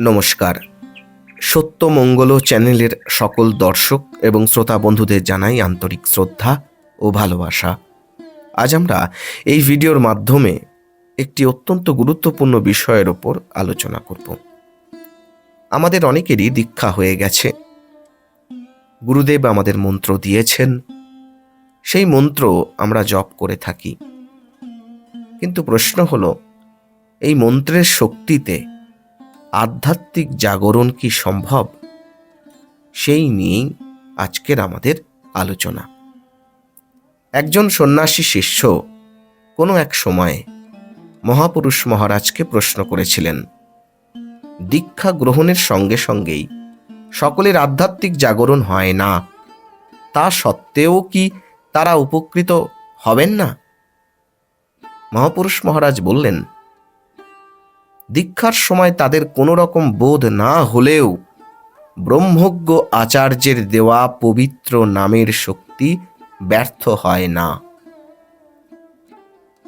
নমস্কার। সত্যমঙ্গল চ্যানেলের সকল দর্শক এবং শ্রোতা বন্ধুদের জানাই আন্তরিক শ্রদ্ধা ও ভালোবাসা। আজ আমরা এই ভিডিওর মাধ্যমে একটি অত্যন্ত গুরুত্বপূর্ণ বিষয়ের ওপর আলোচনা করব। আমাদের অনেকেরই দীক্ষা হয়ে গেছে। গুরুদেব আমাদের মন্ত্র দিয়েছেন। সেই মন্ত্র আমরা জপ করে থাকি। কিন্তু প্রশ্ন হলো, এই মন্ত্রের শক্তিতে আধ্যাত্মিক জাগরণ কি সম্ভব? সেই নিয়েই আজকের আমাদের আলোচনা। একজন সন্ন্যাসী শিষ্য কোনো এক সময়ে মহাপুরুষ মহারাজকে প্রশ্ন করেছিলেন, দীক্ষা গ্রহণের সঙ্গে সঙ্গেই সকলের আধ্যাত্মিক জাগরণ হয় না, তা সত্ত্বেও কি তারা উপকৃত হবেন না? মহাপুরুষ মহারাজ বললেন দীক্ষার সময় তাদের কোনো রকম বোধ না হলেও ব্রহ্মজ্ঞ আচার্যের দেওয়া পবিত্র নামের শক্তি ব্যর্থ হয় না।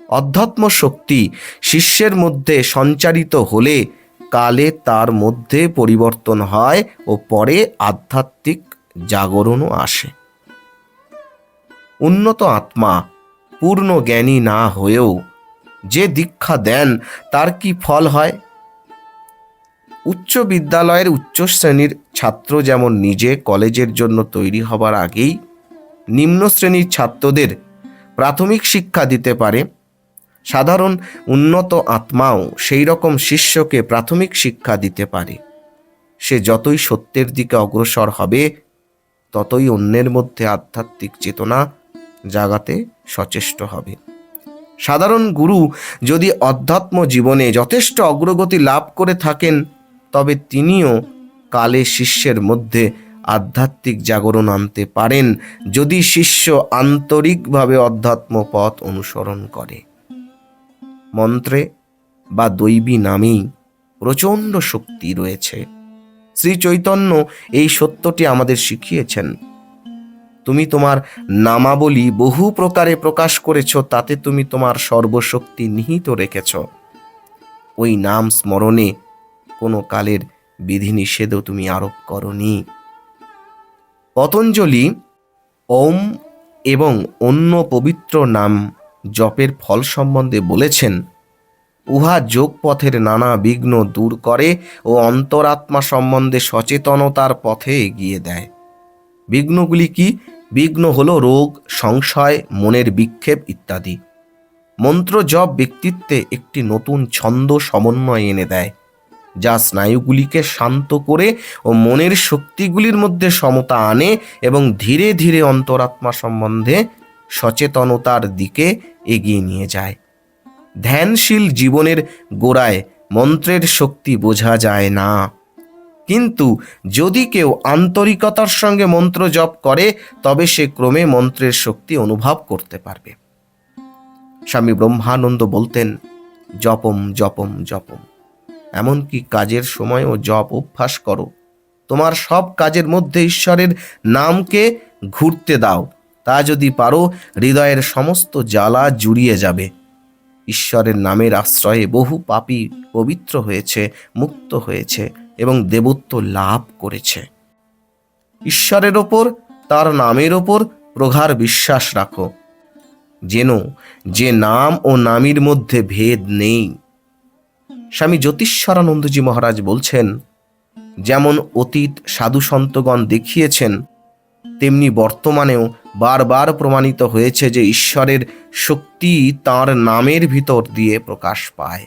অধ্যাত্ম শক্তি শিষ্যের মধ্যে সঞ্চারিত হলে কালে তার মধ্যে পরিবর্তন হয় ও পরে আধ্যাত্মিক জাগরণও আসে। উন্নত আত্মা পূর্ণ জ্ঞানী না হয়েও যে দীক্ষা দেন, তার কি ফল হয়? উচ্চ বিদ্যালয়ের উচ্চ শ্রেণির ছাত্র যেমন নিজে কলেজের জন্য তৈরি হবার আগেই নিম্ন শ্রেণির ছাত্রদের প্রাথমিক শিক্ষা দিতে পারে। সাধারণ উন্নত আত্মাও সেই রকম শিষ্যকে প্রাথমিক শিক্ষা দিতে পারে। সে যতই সত্যের দিকে অগ্রসর হবে, ততই অন্যের মধ্যে আধ্যাত্মিক চেতনা জাগাতে সচেষ্ট হবে। সাধারণ গুরু যদি অধ্যাত্ম জীবনে যথেষ্ট অগ্রগতি লাভ করে থাকেন, তবে তিনিও কালে শিষ্যের মধ্যে আধ্যাত্মিক জাগরণ আনতে পারেন যদি শিষ্য আন্তরিকভাবে অধ্যাত্ম পথ অনুসরণ করে। মন্ত্রে বা দৈবী নামেই প্রচণ্ড শক্তি রয়েছে। শ্রী চৈতন্য এই সত্যটি আমাদের শিখিয়েছেন। তুমি তোমার নামাবলী বহু প্রকারে প্রকাশ করেছ, তাতে তুমি তোমার সর্বশক্তি নিহিত রেখেছ। ওই নাম স্মরণে কোনো কালের বিধিনিষেধও তুমি আরোপ করনি। পতঞ্জলি ওম এবং অন্য পবিত্র নাম জপের ফল সম্বন্ধে বলেছেন, উহা যোগপথের নানা বিঘ্ন দূর করে ও অন্তরাত্মা সম্বন্ধে সচেতনতার পথে এগিয়ে দেয়। বিঘ্নগুলি কি? বিঘ্ন হল রোগ, সংশয়, মনের বিক্ষেপ ইত্যাদি। মন্ত্র জপ ব্যক্তিত্বে একটি নতুন ছন্দ সমন্বয় এনে দেয়, যা স্নায়ুগুলিকে শান্ত করে ও মনের শক্তিগুলির মধ্যে সমতা আনে এবং ধীরে ধীরে অন্তরাত্মা সম্বন্ধে সচেতনতার দিকে এগিয়ে নিয়ে যায়। ধ্যানশীল জীবনের গোড়ায় মন্ত্রের শক্তি বোঝা যায় না। কিন্তু যদি কেউ আন্তরিকতার সঙ্গে মন্ত্র জপ করে, তবে সে ক্রমে মন্ত্রের শক্তি অনুভব করতে পারবে। স্বামী ব্রহ্মানন্দ বলতেন, জপম জপম জপম। এমনকি কাজের সময়ও জপ অভ্যাস করো। তোমার সব কাজের মধ্যে ঈশ্বরের নামকে ঘুরতে দাও। তা যদি পারো, হৃদয়ের সমস্ত জ্বালা জুড়িয়ে যাবে। ঈশ্বরের নামের আশ্রয়ে বহু পাপী পবিত্র হয়েছে, মুক্ত হয়েছে। এবং দেবত্ব লাভ করেছে। ঈশ্বরের ওপর, তার নামের ওপর প্রগাঢ় বিশ্বাস রাখো। যেন যে নাম ও নামের মধ্যে ভেদ নেই। স্বামী জ্যোতিষ্বরানন্দজি মহারাজ বলছেন, যেমন অতীত সাধু সন্তগণ দেখিয়েছেন, তেমনি বর্তমানেও বারবার প্রমাণিত হয়েছে যে ঈশ্বরের শক্তি তার নামের ভিতর দিয়ে প্রকাশ পায়।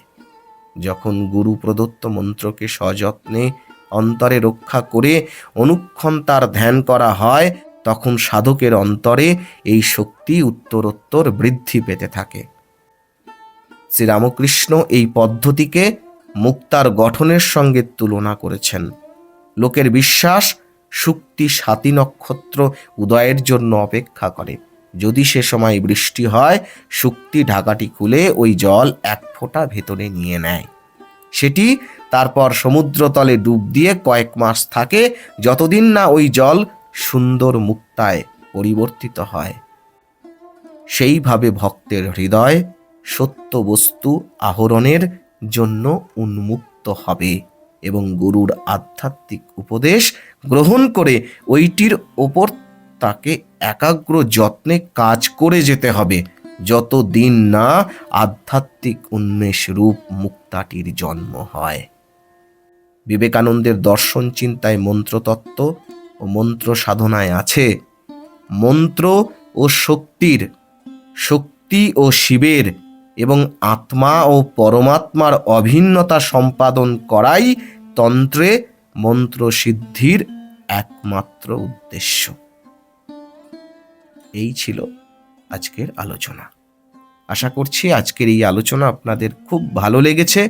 যখন গুরু প্রদত্ত মন্ত্রকে সযত্নে অন্তরে রক্ষা করে অনুক্ষণ তার ধ্যান করা হয়, তখন সাধকের অন্তরে এই শক্তি উত্তরোত্তর বৃদ্ধি পেতে থাকে। শ্রীরামকৃষ্ণ এই পদ্ধতিকে মুক্তার গঠনের সঙ্গে তুলনা করেছেন। লোকের বিশ্বাস, শুক্তি সাতী নক্ষত্র উদয়ের জন্য অপেক্ষা করে। যদি সে সময় বৃষ্টি হয়, শুক্তি ঢাকাটি খুলে ওই জল এক ফোঁটা ভেতরে নিয়ে নেয়। সেটি তারপর সমুদ্রতলে ডুব দিয়ে কয়েক মাস থাকে, যতদিন না ওই জল সুন্দর মুক্তায় পরিবর্তিত হয়। সেইভাবে ভক্তের হৃদয় সত্য বস্তু আহরণের জন্য উন্মুক্ত হবে এবং গুরুর আধ্যাত্মিক উপদেশ গ্রহণ করে ওইটির ওপর তাকে একাগ্র যত্নে কাজ করে যেতে হবে। যতদিন না আধ্যাত্মিক উন্মেষ রূপ মুক্তাটির জন্ম হয়। বিবেকানন্দের দর্শন চিন্তায় মন্ত্রতত্ত্ব ও মন্ত্র সাধনায় আছে। মন্ত্র ও শক্তির, শক্তি ও শিবের এবং আত্মা ও পরমাত্মার অভিন্নতা সম্পাদন করাই তন্ত্রে মন্ত্র সিদ্ধির একমাত্র উদ্দেশ্য। এই ছিল আজকের আলোচনা। আশা করছি আজকের এই আলোচনা আপনাদের খুব ভালো লেগেছে।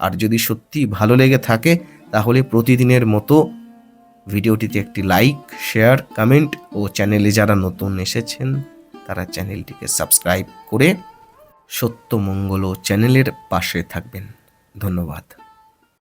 আর যদি সত্যি ভালো লেগে থাকে, তাহলে প্রতিদিনের মতো ভিডিওটিতে একটি লাইক, শেয়ার, কমেন্ট ও চ্যানেলে যারা নতুন এসেছেন, তারা চ্যানেলটিকে সাবস্ক্রাইব করে সত্যমঙ্গল চ্যানেলের পাশে থাকবেন। ধন্যবাদ।